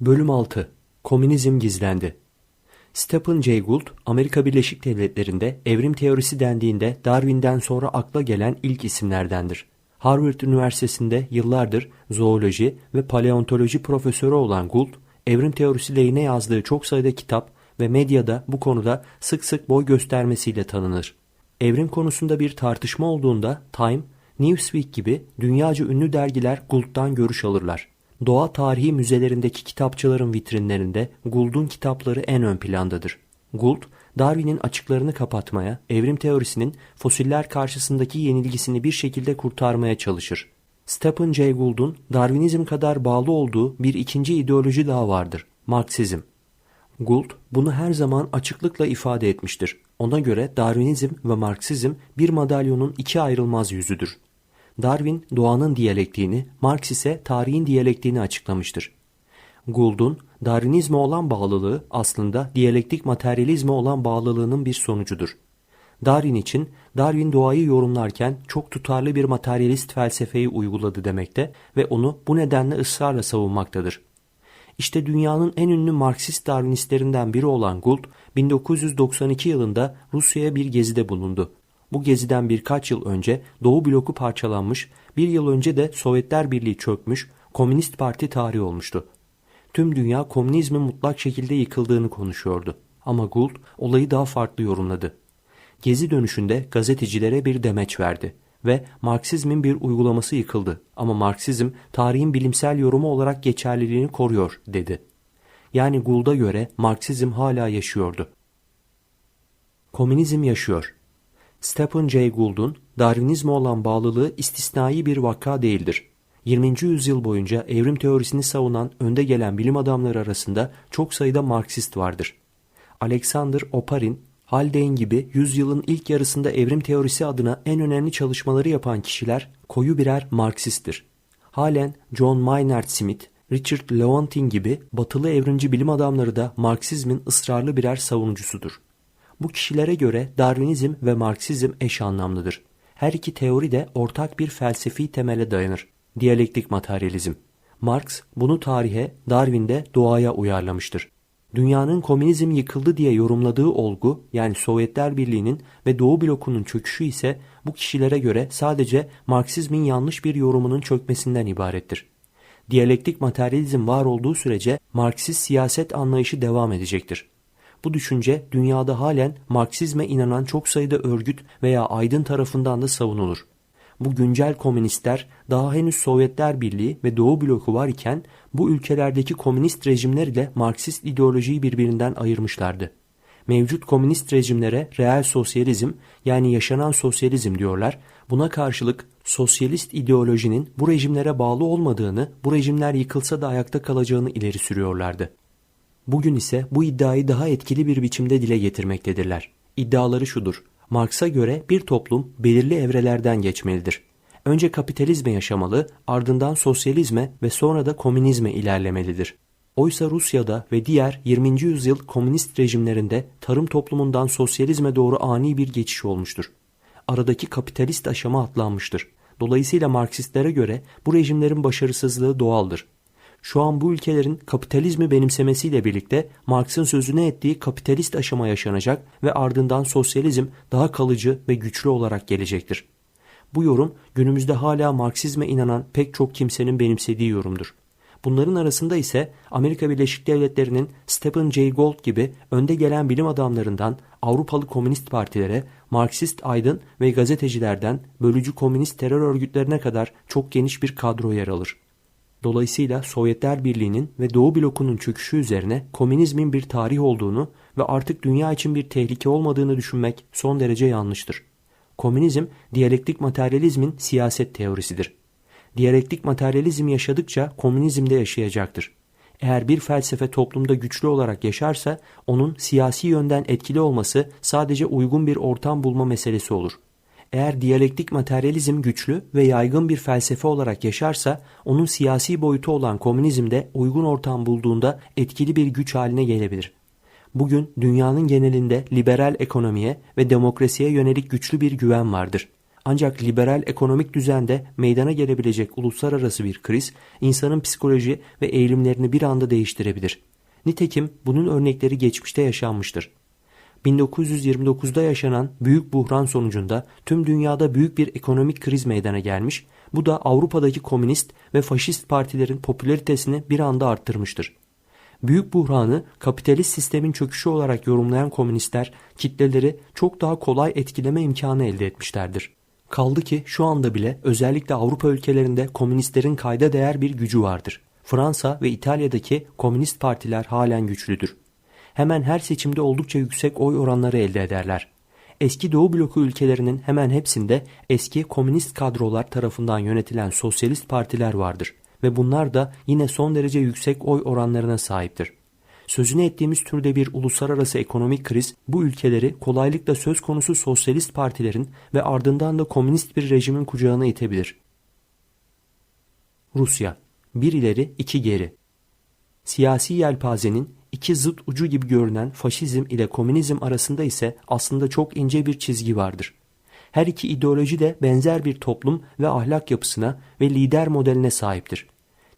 Bölüm 6 Komünizm gizlendi. Stephen Jay Gould, Amerika Birleşik Devletleri'nde evrim teorisi dendiğinde Darwin'den sonra akla gelen ilk isimlerdendir. Harvard Üniversitesi'nde yıllardır zooloji ve paleontoloji profesörü olan Gould, evrim teorisi lehine yazdığı çok sayıda kitap ve medyada bu konuda sık sık boy göstermesiyle tanınır. Evrim konusunda bir tartışma olduğunda Time, Newsweek gibi dünyaca ünlü dergiler Gould'dan görüş alırlar. Doğa tarihi müzelerindeki kitapçıların vitrinlerinde Gould'un kitapları en ön plandadır. Gould, Darwin'in açıklarını kapatmaya, evrim teorisinin fosiller karşısındaki yenilgisini bir şekilde kurtarmaya çalışır. Stephen Jay Gould'un Darwinizm kadar bağlı olduğu bir ikinci ideoloji daha vardır, Marksizm. Gould bunu her zaman açıklıkla ifade etmiştir. Ona göre Darwinizm ve Marksizm bir madalyonun iki ayrılmaz yüzüdür. Darwin doğanın diyalektiğini, Marx ise tarihin diyalektiğini açıklamıştır. Gould'un Darwinizme olan bağlılığı aslında diyalektik materyalizme olan bağlılığının bir sonucudur. Darwin için Darwin doğayı yorumlarken çok tutarlı bir materyalist felsefeyi uyguladı demekte ve onu bu nedenle ısrarla savunmaktadır. İşte dünyanın en ünlü Marksist Darwinistlerinden biri olan Gould, 1992 yılında Rusya'ya bir gezide bulundu. Bu geziden birkaç yıl önce Doğu bloku parçalanmış, bir yıl önce de Sovyetler Birliği çökmüş, Komünist Parti tarihi olmuştu. Tüm dünya komünizmin mutlak şekilde yıkıldığını konuşuyordu. Ama Gould olayı daha farklı yorumladı. Gezi dönüşünde gazetecilere bir demeç verdi ve Marksizmin bir uygulaması yıkıldı ama Marksizm tarihin bilimsel yorumu olarak geçerliliğini koruyor dedi. Yani Gould'a göre Marksizm hala yaşıyordu. Komünizm yaşıyor. Stephen Jay Gould'un Darwinizme olan bağlılığı istisnai bir vaka değildir. 20. yüzyıl boyunca evrim teorisini savunan önde gelen bilim adamları arasında çok sayıda Marksist vardır. Alexander Oparin, Haldane gibi yüzyılın ilk yarısında evrim teorisi adına en önemli çalışmaları yapan kişiler koyu birer Marksisttir. Halen John Maynard Smith, Richard Lewontin gibi batılı evrimci bilim adamları da Marksizmin ısrarlı birer savunucusudur. Bu kişilere göre Darwinizm ve Marksizm eş anlamlıdır. Her iki teori de ortak bir felsefi temele dayanır. Diyalektik materyalizm. Marx bunu tarihe, Darwin de doğaya uyarlamıştır. Dünyanın komünizm yıkıldı diye yorumladığı olgu yani Sovyetler Birliği'nin ve Doğu blokunun çöküşü ise bu kişilere göre sadece Marksizmin yanlış bir yorumunun çökmesinden ibarettir. Diyalektik materyalizm var olduğu sürece Marksist siyaset anlayışı devam edecektir. Bu düşünce dünyada halen Marksizme inanan çok sayıda örgüt veya aydın tarafından da savunulur. Bu güncel komünistler daha henüz Sovyetler Birliği ve Doğu bloku var iken bu ülkelerdeki komünist rejimler ile Marksist ideolojiyi birbirinden ayırmışlardı. Mevcut komünist rejimlere reel sosyalizm yani yaşanan sosyalizm diyorlar. Buna karşılık sosyalist ideolojinin bu rejimlere bağlı olmadığını, bu rejimler yıkılsa da ayakta kalacağını ileri sürüyorlardı. Bugün ise bu iddiayı daha etkili bir biçimde dile getirmektedirler. İddiaları şudur. Marx'a göre bir toplum belirli evrelerden geçmelidir. Önce kapitalizme yaşamalı, ardından sosyalizme ve sonra da komünizme ilerlemelidir. Oysa Rusya'da ve diğer 20. yüzyıl komünist rejimlerinde tarım toplumundan sosyalizme doğru ani bir geçiş olmuştur. Aradaki kapitalist aşama atlanmıştır. Dolayısıyla Marksistlere göre bu rejimlerin başarısızlığı doğaldır. Şu an bu ülkelerin kapitalizmi benimsemesiyle birlikte Marx'ın sözüne ettiği kapitalist aşama yaşanacak ve ardından sosyalizm daha kalıcı ve güçlü olarak gelecektir. Bu yorum günümüzde hala Marksizme inanan pek çok kimsenin benimsediği yorumdur. Bunların arasında ise Amerika Birleşik Devletleri'nin Stephen Jay Gould gibi önde gelen bilim adamlarından Avrupalı komünist partilere, Marksist aydın ve gazetecilerden bölücü komünist terör örgütlerine kadar çok geniş bir kadro yer alır. Dolayısıyla Sovyetler Birliği'nin ve Doğu blokunun çöküşü üzerine komünizmin bir tarih olduğunu ve artık dünya için bir tehlike olmadığını düşünmek son derece yanlıştır. Komünizm, diyalektik materyalizmin siyaset teorisidir. Diyalektik materyalizm yaşadıkça komünizm de yaşayacaktır. Eğer bir felsefe toplumda güçlü olarak yaşarsa onun siyasi yönden etkili olması sadece uygun bir ortam bulma meselesi olur. Eğer diyalektik materyalizm güçlü ve yaygın bir felsefe olarak yaşarsa onun siyasi boyutu olan komünizm de uygun ortam bulduğunda etkili bir güç haline gelebilir. Bugün dünyanın genelinde liberal ekonomiye ve demokrasiye yönelik güçlü bir güven vardır. Ancak liberal ekonomik düzende meydana gelebilecek uluslararası bir kriz insanın psikoloji ve eğilimlerini bir anda değiştirebilir. Nitekim bunun örnekleri geçmişte yaşanmıştır. 1929'da yaşanan büyük buhran sonucunda tüm dünyada büyük bir ekonomik kriz meydana gelmiş, bu da Avrupa'daki komünist ve faşist partilerin popülaritesini bir anda arttırmıştır. Büyük buhranı kapitalist sistemin çöküşü olarak yorumlayan komünistler kitleleri çok daha kolay etkileme imkanı elde etmişlerdir. Kaldı ki şu anda bile özellikle Avrupa ülkelerinde komünistlerin kayda değer bir gücü vardır. Fransa ve İtalya'daki komünist partiler halen güçlüdür. Hemen her seçimde oldukça yüksek oy oranları elde ederler. Eski Doğu bloku ülkelerinin hemen hepsinde eski komünist kadrolar tarafından yönetilen sosyalist partiler vardır ve bunlar da yine son derece yüksek oy oranlarına sahiptir. Sözünü ettiğimiz türde bir uluslararası ekonomik kriz bu ülkeleri kolaylıkla söz konusu sosyalist partilerin ve ardından da komünist bir rejimin kucağına itebilir. Rusya bir ileri iki geri. Siyasi yelpazenin iki zıt ucu gibi görünen faşizm ile komünizm arasında ise aslında çok ince bir çizgi vardır. Her iki ideoloji de benzer bir toplum ve ahlak yapısına ve lider modeline sahiptir.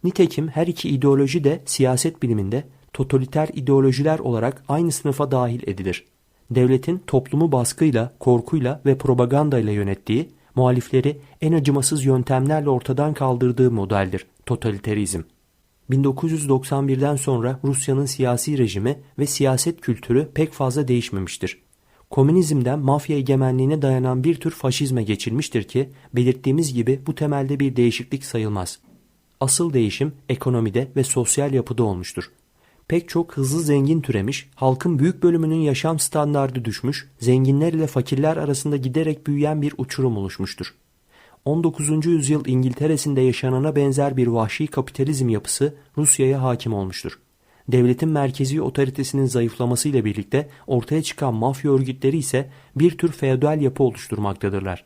Nitekim her iki ideoloji de siyaset biliminde totaliter ideolojiler olarak aynı sınıfa dahil edilir. Devletin toplumu baskıyla, korkuyla ve propagandayla yönettiği, muhalifleri en acımasız yöntemlerle ortadan kaldırdığı modeldir totaliterizm. 1991'den sonra Rusya'nın siyasi rejimi ve siyaset kültürü pek fazla değişmemiştir. Komünizmden mafya egemenliğine dayanan bir tür faşizme geçilmiştir ki belirttiğimiz gibi bu temelde bir değişiklik sayılmaz. Asıl değişim ekonomide ve sosyal yapıda olmuştur. Pek çok hızlı zengin türemiş, halkın büyük bölümünün yaşam standardı düşmüş, zenginler ile fakirler arasında giderek büyüyen bir uçurum oluşmuştur. 19. yüzyıl İngiltere'sinde yaşanana benzer bir vahşi kapitalizm yapısı Rusya'ya hakim olmuştur. Devletin merkezi otoritesinin zayıflamasıyla birlikte ortaya çıkan mafya örgütleri ise bir tür feodal yapı oluşturmaktadırlar.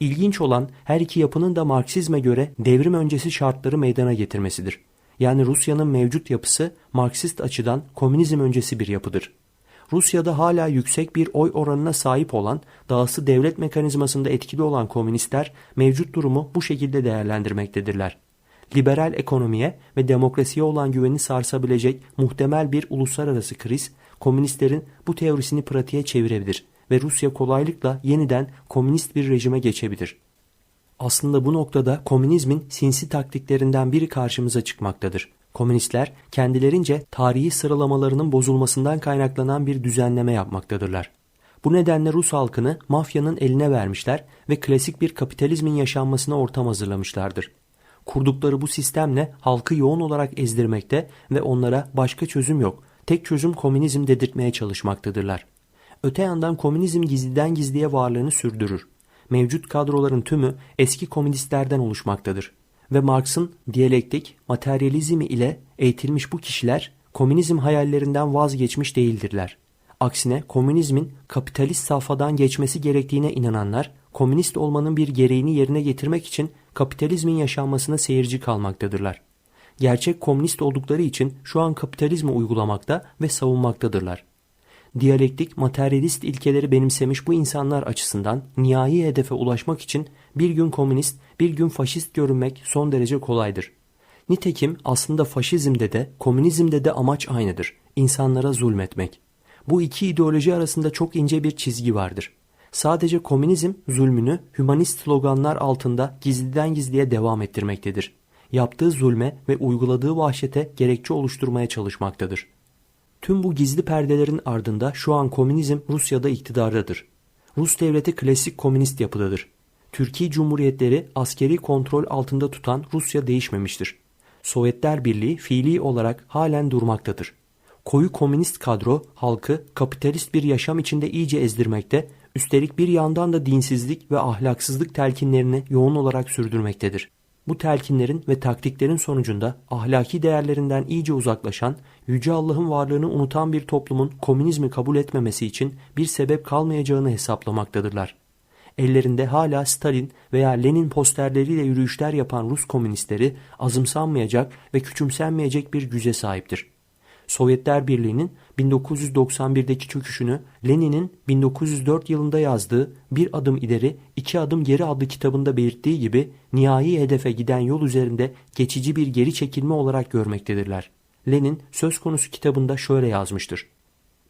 İlginç olan her iki yapının da Marksizme göre devrim öncesi şartları meydana getirmesidir. Yani Rusya'nın mevcut yapısı Marksist açıdan komünizm öncesi bir yapıdır. Rusya'da hala yüksek bir oy oranına sahip olan, dahası devlet mekanizmasında etkili olan komünistler mevcut durumu bu şekilde değerlendirmektedirler. Liberal ekonomiye ve demokrasiye olan güveni sarsabilecek muhtemel bir uluslararası kriz, komünistlerin bu teorisini pratiğe çevirebilir ve Rusya kolaylıkla yeniden komünist bir rejime geçebilir. Aslında bu noktada komünizmin sinsi taktiklerinden biri karşımıza çıkmaktadır. Komünistler kendilerince tarihi sıralamalarının bozulmasından kaynaklanan bir düzenleme yapmaktadırlar. Bu nedenle Rus halkını mafyanın eline vermişler ve klasik bir kapitalizmin yaşanmasına ortam hazırlamışlardır. Kurdukları bu sistemle halkı yoğun olarak ezdirmekte ve onlara başka çözüm yok, tek çözüm komünizm dedirtmeye çalışmaktadırlar. Öte yandan komünizm gizliden gizliye varlığını sürdürür. Mevcut kadroların tümü eski komünistlerden oluşmaktadır ve Marx'ın diyalektik materyalizmi ile eğitilmiş bu kişiler komünizm hayallerinden vazgeçmiş değildirler. Aksine komünizmin kapitalist safhadan geçmesi gerektiğine inananlar, komünist olmanın bir gereğini yerine getirmek için kapitalizmin yaşanmasına seyirci kalmaktadırlar. Gerçek komünist oldukları için şu an kapitalizmi uygulamakta ve savunmaktadırlar diyalektik materyalist ilkeleri benimsemiş bu insanlar açısından nihai hedefe ulaşmak için bir gün komünist, bir gün faşist görünmek son derece kolaydır. Nitekim aslında faşizmde de komünizmde de amaç aynıdır. İnsanlara zulmetmek. Bu iki ideoloji arasında çok ince bir çizgi vardır. Sadece komünizm zulmünü hümanist sloganlar altında gizliden gizliye devam ettirmektedir. Yaptığı zulme ve uyguladığı vahşete gerekçe oluşturmaya çalışmaktadır. Tüm bu gizli perdelerin ardında şu an komünizm Rusya'da iktidardadır. Rus devleti klasik komünist yapıdadır. Türkiye Cumhuriyetleri askeri kontrol altında tutan Rusya değişmemiştir. Sovyetler Birliği fiili olarak halen durmaktadır. Koyu komünist kadro halkı kapitalist bir yaşam içinde iyice ezdirmekte, üstelik bir yandan da dinsizlik ve ahlaksızlık telkinlerini yoğun olarak sürdürmektedir. Bu telkinlerin ve taktiklerin sonucunda ahlaki değerlerinden iyice uzaklaşan, Yüce Allah'ın varlığını unutan bir toplumun komünizmi kabul etmemesi için bir sebep kalmayacağını hesaplamaktadırlar. Ellerinde hala Stalin veya Lenin posterleriyle yürüyüşler yapan Rus komünistleri azımsanmayacak ve küçümsenmeyecek bir güce sahiptir. Sovyetler Birliği'nin 1991'deki çöküşünü Lenin'in 1904 yılında yazdığı Bir Adım İleri, İki Adım Geri adlı kitabında belirttiği gibi nihai hedefe giden yol üzerinde geçici bir geri çekilme olarak görmektedirler. Lenin söz konusu kitabında şöyle yazmıştır.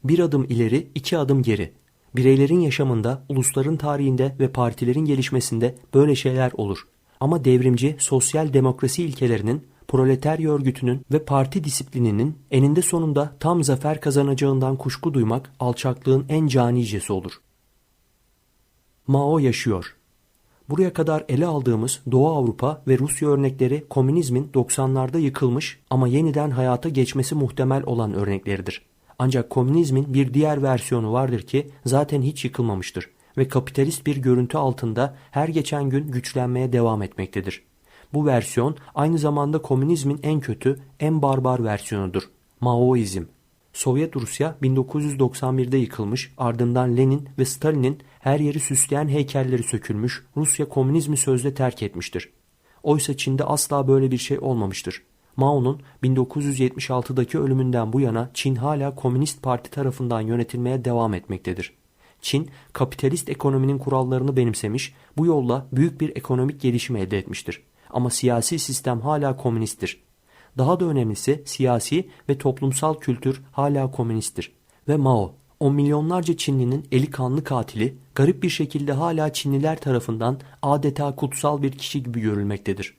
Bir adım ileri, iki adım geri. Bireylerin yaşamında, ulusların tarihinde ve partilerin gelişmesinde böyle şeyler olur. Ama devrimci sosyal demokrasi ilkelerinin, proletarya örgütünün ve parti disiplininin eninde sonunda tam zafer kazanacağından kuşku duymak alçaklığın en canicesi olur. Mao yaşıyor. Buraya kadar ele aldığımız Doğu Avrupa ve Rusya örnekleri komünizmin 90'larda yıkılmış ama yeniden hayata geçmesi muhtemel olan örnekleridir. Ancak komünizmin bir diğer versiyonu vardır ki zaten hiç yıkılmamıştır ve kapitalist bir görüntü altında her geçen gün güçlenmeye devam etmektedir. Bu versiyon aynı zamanda komünizmin en kötü, en barbar versiyonudur. Maoizm. Sovyet Rusya 1991'de yıkılmış, ardından Lenin ve Stalin'in her yeri süsleyen heykelleri sökülmüş, Rusya komünizmi sözde terk etmiştir. Oysa Çin'de asla böyle bir şey olmamıştır. Mao'nun 1976'daki ölümünden bu yana Çin hala Komünist Parti tarafından yönetilmeye devam etmektedir. Çin, kapitalist ekonominin kurallarını benimsemiş, bu yolla büyük bir ekonomik gelişim elde etmiştir. Ama siyasi sistem hala komünisttir. Daha da önemlisi siyasi ve toplumsal kültür hala komünisttir. Ve Mao, on milyonlarca Çinlinin eli kanlı katili, garip bir şekilde hala Çinliler tarafından adeta kutsal bir kişi gibi görülmektedir.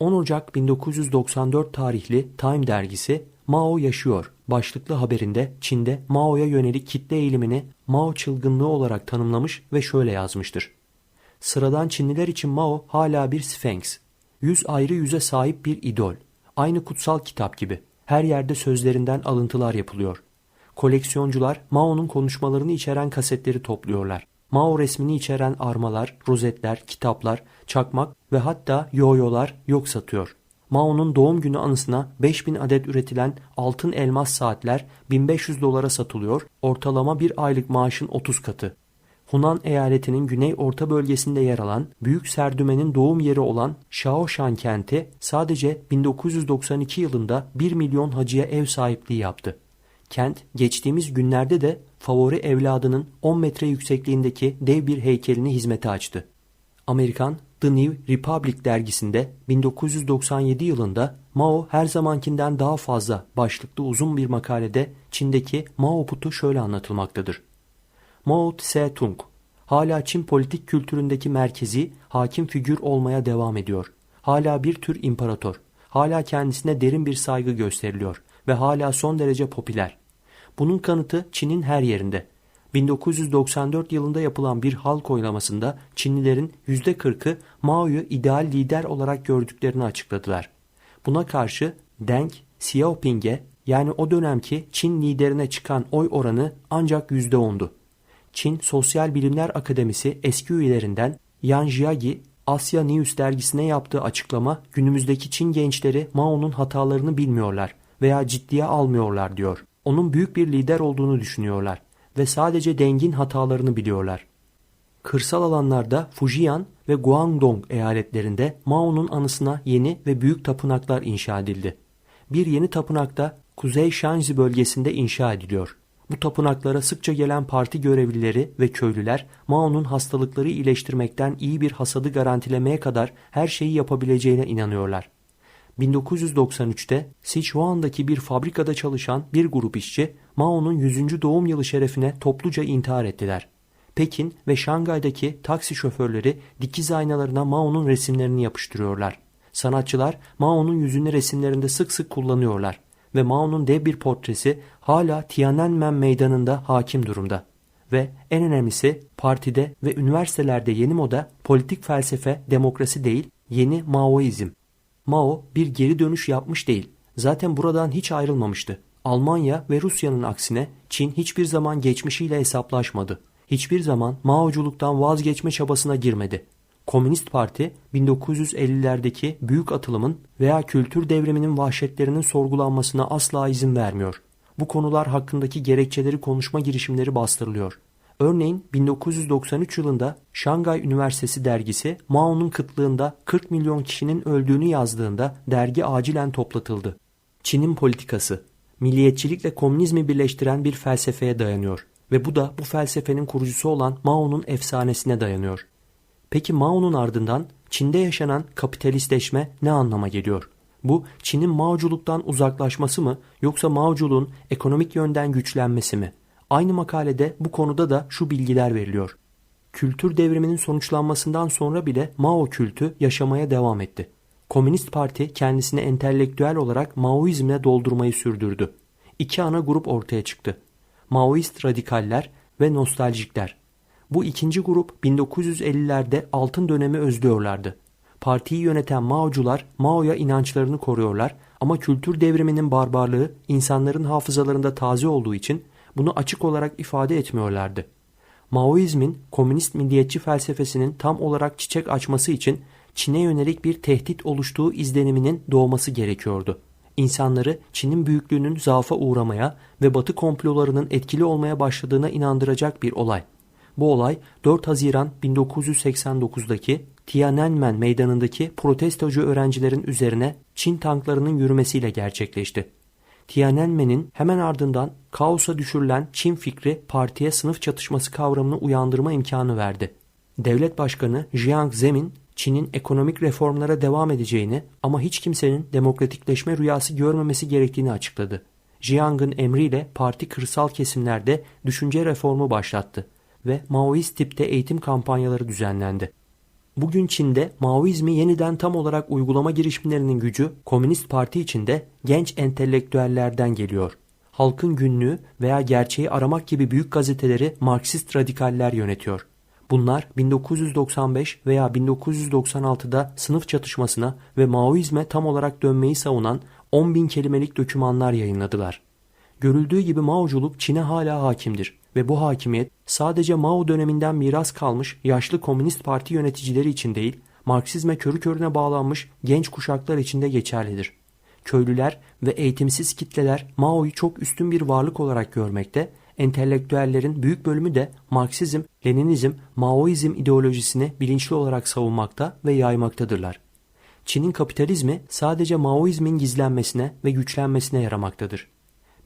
10 Ocak 1994 tarihli Time dergisi Mao yaşıyor başlıklı haberinde Çin'de Mao'ya yönelik kitle eğilimini Mao çılgınlığı olarak tanımlamış ve şöyle yazmıştır. Sıradan Çinliler için Mao hala bir Sphinx. Yüz ayrı yüze sahip bir idol. Aynı kutsal kitap gibi. Her yerde sözlerinden alıntılar yapılıyor. Koleksiyoncular Mao'nun konuşmalarını içeren kasetleri topluyorlar. Mao resmini içeren armalar, rozetler, kitaplar, çakmak ve hatta yoyolar yok satıyor. Mao'nun doğum günü anısına 5000 adet üretilen altın elmas saatler 1500 dolara satılıyor, ortalama bir aylık maaşın 30 katı. Hunan eyaletinin güney orta bölgesinde yer alan, Büyük Serdümen'in doğum yeri olan Shaoshan kenti sadece 1992 yılında 1 milyon hacıya ev sahipliği yaptı. Kent geçtiğimiz günlerde de favori evladının 10 metre yüksekliğindeki dev bir heykelini hizmete açtı. Amerikan The New Republic dergisinde 1997 yılında Mao her zamankinden daha fazla başlıklı uzun bir makalede Çin'deki Mao putu şöyle anlatılmaktadır. Mao Tse-tung hala Çin politik kültüründeki merkezi hakim figür olmaya devam ediyor. Hala bir tür imparator. Hala kendisine derin bir saygı gösteriliyor ve hala son derece popüler. Bunun kanıtı Çin'in her yerinde. 1994 yılında yapılan bir halk oylamasında Çinlilerin %40'ı Mao'yu ideal lider olarak gördüklerini açıkladılar. Buna karşı Deng Xiaoping'e yani o dönemki Çin liderine çıkan oy oranı ancak %10'du. Çin Sosyal Bilimler Akademisi eski üyelerinden Yan Jiagi Asya News dergisine yaptığı açıklama günümüzdeki Çin gençleri Mao'nun hatalarını bilmiyorlar veya ciddiye almıyorlar diyor. Onun büyük bir lider olduğunu düşünüyorlar ve sadece Deng'in hatalarını biliyorlar. Kırsal alanlarda Fujian ve Guangdong eyaletlerinde Mao'nun anısına yeni ve büyük tapınaklar inşa edildi. Bir yeni tapınak da Kuzey Shanxi bölgesinde inşa ediliyor. Bu tapınaklara sıkça gelen parti görevlileri ve köylüler Mao'nun hastalıkları iyileştirmekten iyi bir hasadı garantilemeye kadar her şeyi yapabileceğine inanıyorlar. 1993'te Sichuan'daki bir fabrikada çalışan bir grup işçi Mao'nun 100. doğum yılı şerefine topluca intihar ettiler. Pekin ve Şangay'daki taksi şoförleri dikiz aynalarına Mao'nun resimlerini yapıştırıyorlar. Sanatçılar Mao'nun yüzünü resimlerinde sık sık kullanıyorlar ve Mao'nun dev bir portresi hala Tiananmen meydanında hakim durumda. Ve en önemlisi partide ve üniversitelerde yeni moda politik felsefe demokrasi değil yeni Maoizm. Mao bir geri dönüş yapmış değil. Zaten buradan hiç ayrılmamıştı. Almanya ve Rusya'nın aksine Çin hiçbir zaman geçmişiyle hesaplaşmadı. Hiçbir zaman Maoculuktan vazgeçme çabasına girmedi. Komünist Parti 1950'lerdeki büyük atılımın veya kültür devriminin vahşetlerinin sorgulanmasına asla izin vermiyor. Bu konular hakkındaki gerekçeleri konuşma girişimleri bastırılıyor. Örneğin 1993 yılında Şangay Üniversitesi dergisi Mao'nun kıtlığında 40 milyon kişinin öldüğünü yazdığında dergi acilen toplatıldı. Çin'in politikası milliyetçilikle komünizmi birleştiren bir felsefeye dayanıyor ve bu da bu felsefenin kurucusu olan Mao'nun efsanesine dayanıyor. Peki Mao'nun ardından Çin'de yaşanan kapitalistleşme ne anlama geliyor? Bu Çin'in Maoculuktan uzaklaşması mı yoksa Maoculuğun ekonomik yönden güçlenmesi mi? Aynı makalede bu konuda da şu bilgiler veriliyor. Kültür devriminin sonuçlanmasından sonra bile Mao kültü yaşamaya devam etti. Komünist Parti kendisini entelektüel olarak Maoizmle doldurmayı sürdürdü. İki ana grup ortaya çıktı. Maoist radikaller ve nostaljikler. Bu ikinci grup 1950'lerde altın dönemi özlüyorlardı. Partiyi yöneten Maocular Mao'ya inançlarını koruyorlar ama kültür devriminin barbarlığı insanların hafızalarında taze olduğu için bunu açık olarak ifade etmiyorlardı. Maoizmin komünist milliyetçi felsefesinin tam olarak çiçek açması için Çin'e yönelik bir tehdit oluştuğu izleniminin doğması gerekiyordu. İnsanları Çin'in büyüklüğünün zaafa uğramaya ve Batı komplolarının etkili olmaya başladığına inandıracak bir olay. Bu olay 4 Haziran 1989'daki Tiananmen meydanındaki protestocu öğrencilerin üzerine Çin tanklarının yürümesiyle gerçekleşti. Tiananmen'in hemen ardından kaosa düşürülen Çin fikri partiye sınıf çatışması kavramını uyandırma imkanı verdi. Devlet Başkanı Jiang Zemin, Çin'in ekonomik reformlara devam edeceğini ama hiç kimsenin demokratikleşme rüyası görmemesi gerektiğini açıkladı. Jiang'ın emriyle parti kırsal kesimlerde düşünce reformu başlattı ve Maoist tipte eğitim kampanyaları düzenlendi. Bugün Çin'de Maoizmi yeniden tam olarak uygulama girişimlerinin gücü Komünist Parti içinde genç entelektüellerden geliyor. Halkın günlüğü veya gerçeği aramak gibi büyük gazeteleri Marksist radikaller yönetiyor. Bunlar 1995 veya 1996'da sınıf çatışmasına ve Maoizme tam olarak dönmeyi savunan 10 bin kelimelik dokümanlar yayınladılar. Görüldüğü gibi Maoculuk Çin'e hala hakimdir ve bu hakimiyet sadece Mao döneminden miras kalmış yaşlı Komünist Parti yöneticileri için değil, Marksizme körü körüne bağlanmış genç kuşaklar için de geçerlidir. Köylüler ve eğitimsiz kitleler Mao'yu çok üstün bir varlık olarak görmekte, entelektüellerin büyük bölümü de Marksizm, Leninizm, Maoizm ideolojisini bilinçli olarak savunmakta ve yaymaktadırlar. Çin'in kapitalizmi sadece Maoizmin gizlenmesine ve güçlenmesine yaramaktadır.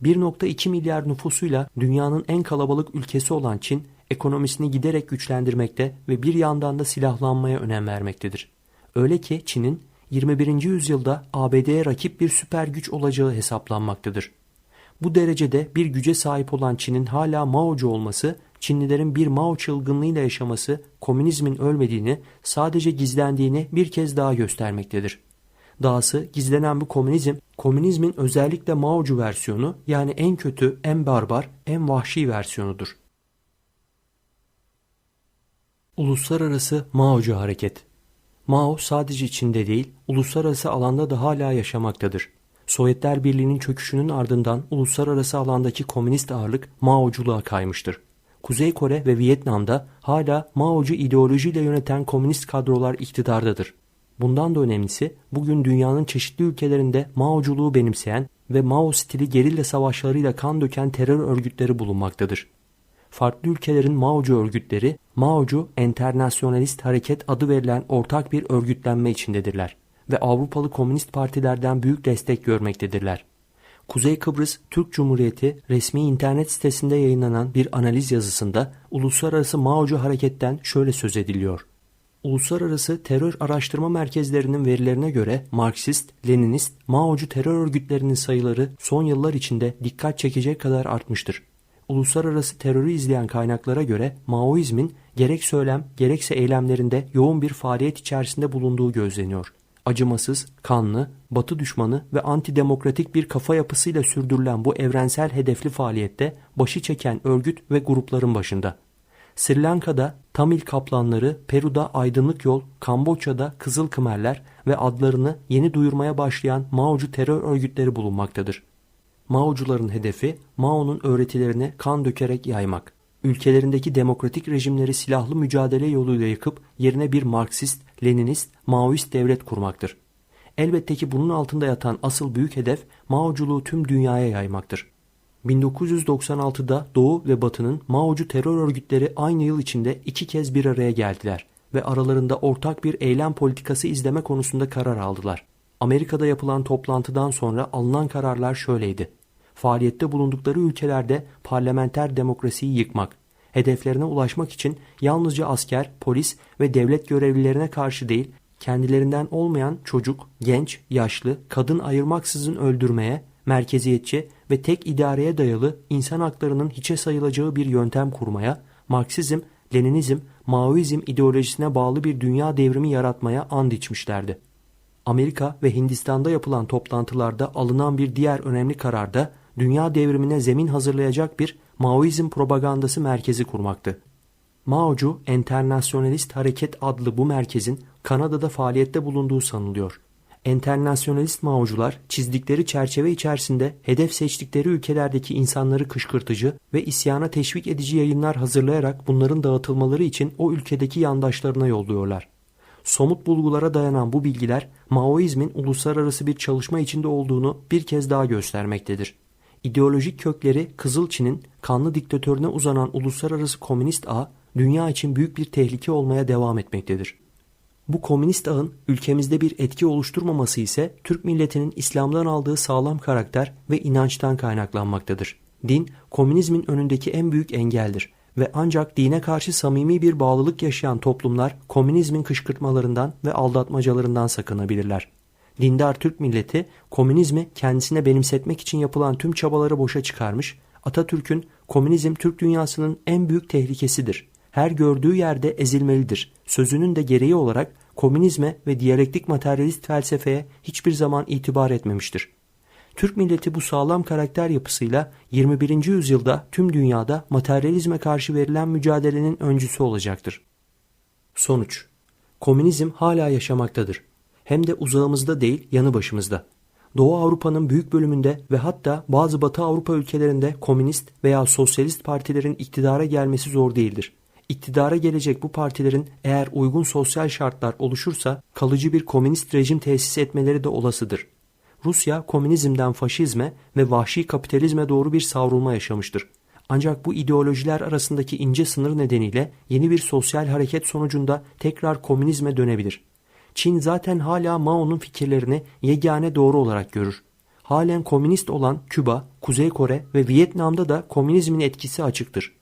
1.2 milyar nüfusuyla dünyanın en kalabalık ülkesi olan Çin, ekonomisini giderek güçlendirmekte ve bir yandan da silahlanmaya önem vermektedir. Öyle ki Çin'in 21. yüzyılda ABD'ye rakip bir süper güç olacağı hesaplanmaktadır. Bu derecede bir güce sahip olan Çin'in hala Mao'cu olması, Çinlilerin bir Mao çılgınlığıyla yaşaması, komünizmin ölmediğini, sadece gizlendiğini bir kez daha göstermektedir. Dahası gizlenen bu komünizm, komünizmin özellikle Mao'cu versiyonu yani en kötü, en barbar, en vahşi versiyonudur. Uluslararası Mao'cu hareket Mao sadece içinde değil, uluslararası alanda da hala yaşamaktadır. Sovyetler Birliği'nin çöküşünün ardından uluslararası alandaki komünist ağırlık Mao'culuğa kaymıştır. Kuzey Kore ve Vietnam'da hala Mao'cu ideolojiyle yöneten komünist kadrolar iktidardadır. Bundan da önemlisi bugün dünyanın çeşitli ülkelerinde Mao'culuğu benimseyen ve Mao stili gerilla savaşlarıyla kan döken terör örgütleri bulunmaktadır. Farklı ülkelerin Mao'cu örgütleri, Mao'cu Enternasyonalist Hareket adı verilen ortak bir örgütlenme içindedirler ve Avrupalı Komünist Partilerden büyük destek görmektedirler. Kuzey Kıbrıs Türk Cumhuriyeti resmi internet sitesinde yayınlanan bir analiz yazısında uluslararası Mao'cu hareketten şöyle söz ediliyor. Uluslararası terör araştırma merkezlerinin verilerine göre Marksist, Leninist, Mao'cu terör örgütlerinin sayıları son yıllar içinde dikkat çekecek kadar artmıştır. Uluslararası terörü izleyen kaynaklara göre Maoizmin gerek söylem gerekse eylemlerinde yoğun bir faaliyet içerisinde bulunduğu gözleniyor. Acımasız, kanlı, batı düşmanı ve antidemokratik bir kafa yapısıyla sürdürülen bu evrensel hedefli faaliyette başı çeken örgüt ve grupların başında. Sri Lanka'da Tamil kaplanları, Peru'da Aydınlık Yol, Kamboçya'da Kızıl Kımerler ve adlarını yeni duyurmaya başlayan Mao'cu terör örgütleri bulunmaktadır. Mao'cuların hedefi Mao'nun öğretilerini kan dökerek yaymak. Ülkelerindeki demokratik rejimleri silahlı mücadele yoluyla yıkıp yerine bir Marksist, Leninist, Maoist devlet kurmaktır. Elbette ki bunun altında yatan asıl büyük hedef Mao'culuğu tüm dünyaya yaymaktır. 1996'da Doğu ve Batı'nın Mao'cu terör örgütleri aynı yıl içinde iki kez bir araya geldiler ve aralarında ortak bir eylem politikası izleme konusunda karar aldılar. Amerika'da yapılan toplantıdan sonra alınan kararlar şöyleydi. faaliyette bulundukları ülkelerde parlamenter demokrasiyi yıkmak, hedeflerine ulaşmak için yalnızca asker, polis ve devlet görevlilerine karşı değil, kendilerinden olmayan çocuk, genç, yaşlı, kadın ayırmaksızın öldürmeye, merkeziyetçi ve tek idareye dayalı insan haklarının hiçe sayılacağı bir yöntem kurmaya, Marksizm, Leninizm, Maoizm ideolojisine bağlı bir dünya devrimi yaratmaya and içmişlerdi. Amerika ve Hindistan'da yapılan toplantılarda alınan bir diğer önemli kararda dünya devrimine zemin hazırlayacak bir Maoizm propagandası merkezi kurmaktı. Maocu Enternasyonalist Hareket adlı bu merkezin Kanada'da faaliyette bulunduğu sanılıyor. Enternasyonalist Maocular çizdikleri çerçeve içerisinde hedef seçtikleri ülkelerdeki insanları kışkırtıcı ve isyana teşvik edici yayınlar hazırlayarak bunların dağıtılmaları için o ülkedeki yandaşlarına yolluyorlar. Somut bulgulara dayanan bu bilgiler Maoizmin uluslararası bir çalışma içinde olduğunu bir kez daha göstermektedir. İdeolojik kökleri Kızıl Çin'in kanlı diktatörüne uzanan uluslararası komünist ağ dünya için büyük bir tehlike olmaya devam etmektedir. Bu komünist ağın ülkemizde bir etki oluşturmaması ise Türk milletinin İslam'dan aldığı sağlam karakter ve inançtan kaynaklanmaktadır. Din, komünizmin önündeki en büyük engeldir ve ancak dine karşı samimi bir bağlılık yaşayan toplumlar komünizmin kışkırtmalarından ve aldatmacalarından sakınabilirler. Dindar Türk milleti komünizmi kendisine benimsetmek için yapılan tüm çabaları boşa çıkarmış, Atatürk'ün komünizm Türk dünyasının en büyük tehlikesidir. Her gördüğü yerde ezilmelidir. Sözünün de gereği olarak komünizme ve diyalektik materyalist felsefeye hiçbir zaman itibar etmemiştir. Türk milleti bu sağlam karakter yapısıyla 21. yüzyılda tüm dünyada materyalizme karşı verilen mücadelenin öncüsü olacaktır. Sonuç Komünizm hala yaşamaktadır. Hem de uzağımızda değil yanı başımızda. Doğu Avrupa'nın büyük bölümünde ve hatta bazı Batı Avrupa ülkelerinde komünist veya sosyalist partilerin iktidara gelmesi zor değildir. İktidara gelecek bu partilerin eğer uygun sosyal şartlar oluşursa kalıcı bir komünist rejim tesis etmeleri de olasıdır. Rusya komünizmden faşizme ve vahşi kapitalizme doğru bir savrulma yaşamıştır. Ancak bu ideolojiler arasındaki ince sınır nedeniyle yeni bir sosyal hareket sonucunda tekrar komünizme dönebilir. Çin zaten hala Mao'nun fikirlerini yegane doğru olarak görür. Halen komünist olan Küba, Kuzey Kore ve Vietnam'da da komünizmin etkisi açıktır.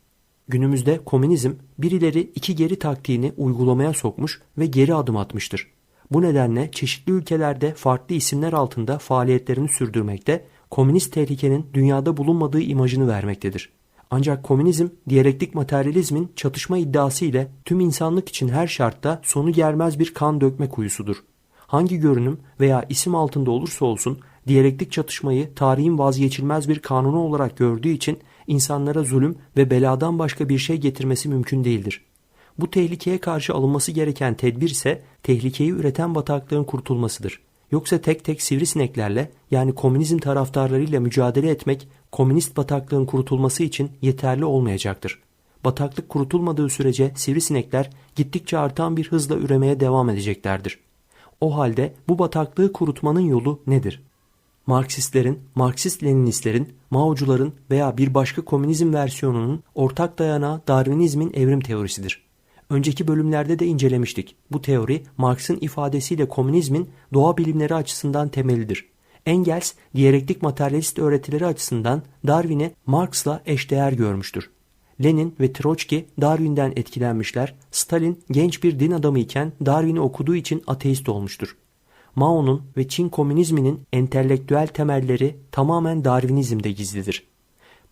Günümüzde komünizm birileri iki geri taktiğini uygulamaya sokmuş ve geri adım atmıştır. Bu nedenle çeşitli ülkelerde farklı isimler altında faaliyetlerini sürdürmekte, komünist tehlikenin dünyada bulunmadığı imajını vermektedir. Ancak komünizm, diyalektik materyalizmin çatışma iddiası ile tüm insanlık için her şartta sonu gelmez bir kan dökme kuyusudur. Hangi görünüm veya isim altında olursa olsun diyalektik çatışmayı tarihin vazgeçilmez bir kanunu olarak gördüğü için insanlara zulüm ve beladan başka bir şey getirmesi mümkün değildir. Bu tehlikeye karşı alınması gereken tedbir ise tehlikeyi üreten bataklığın kurtulmasıdır. Yoksa tek tek sivrisineklerle yani komünizm taraftarlarıyla mücadele etmek komünist bataklığın kurutulması için yeterli olmayacaktır. Bataklık kurutulmadığı sürece sivrisinekler gittikçe artan bir hızla üremeye devam edeceklerdir. O halde bu bataklığı kurutmanın yolu nedir? Marksistlerin, Marksist-Leninistlerin, Maocuların veya bir başka komünizm versiyonunun ortak dayanağı Darwinizmin evrim teorisidir. Önceki bölümlerde de incelemiştik. Bu teori Marx'ın ifadesiyle komünizmin doğa bilimleri açısından temelidir. Engels, diyalektik materyalist öğretileri açısından Darwin'i Marx'la eşdeğer görmüştür. Lenin ve Troçki Darwin'den etkilenmişler, Stalin genç bir din adamı iken Darwin'i okuduğu için ateist olmuştur. Mao'nun ve Çin komünizminin entelektüel temelleri tamamen Darwinizmde gizlidir.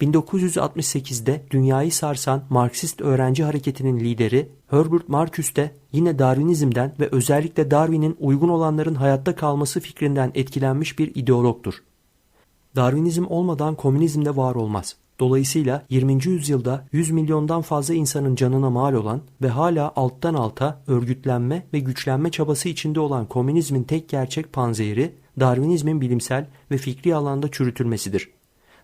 1968'de dünyayı sarsan Marksist öğrenci hareketinin lideri Herbert Marcuse de yine Darwinizmden ve özellikle Darwin'in uygun olanların hayatta kalması fikrinden etkilenmiş bir ideologtur. Darwinizm olmadan komünizm de var olmaz. Dolayısıyla 20. yüzyılda 100 milyondan fazla insanın canına mal olan ve hala alttan alta örgütlenme ve güçlenme çabası içinde olan komünizmin tek gerçek panzehiri Darwinizmin bilimsel ve fikri alanda çürütülmesidir.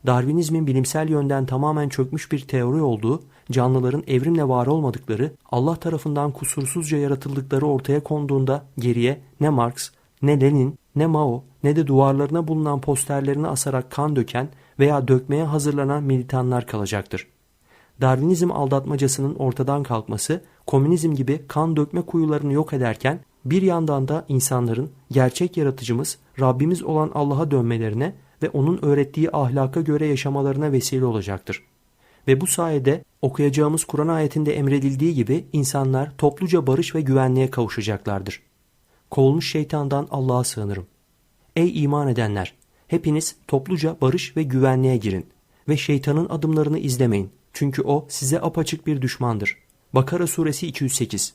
Darwinizmin bilimsel yönden tamamen çökmüş bir teori olduğu, canlıların evrimle var olmadıkları, Allah tarafından kusursuzca yaratıldıkları ortaya konduğunda geriye ne Marx, ne Lenin, ne Mao, ne de duvarlarına bulunan posterlerini asarak kan döken veya dökmeye hazırlanan militanlar kalacaktır. Darwinizm aldatmacasının ortadan kalkması, komünizm gibi kan dökme kuyularını yok ederken, bir yandan da insanların gerçek yaratıcımız, Rabbimiz olan Allah'a dönmelerine ve onun öğrettiği ahlaka göre yaşamalarına vesile olacaktır. Ve bu sayede okuyacağımız Kur'an ayetinde emredildiği gibi insanlar topluca barış ve güvenliğe kavuşacaklardır. Kovulmuş şeytandan Allah'a sığınırım. Ey iman edenler! Hepiniz topluca barış ve güvenliğe girin ve şeytanın adımlarını izlemeyin. Çünkü o size apaçık bir düşmandır. Bakara suresi 208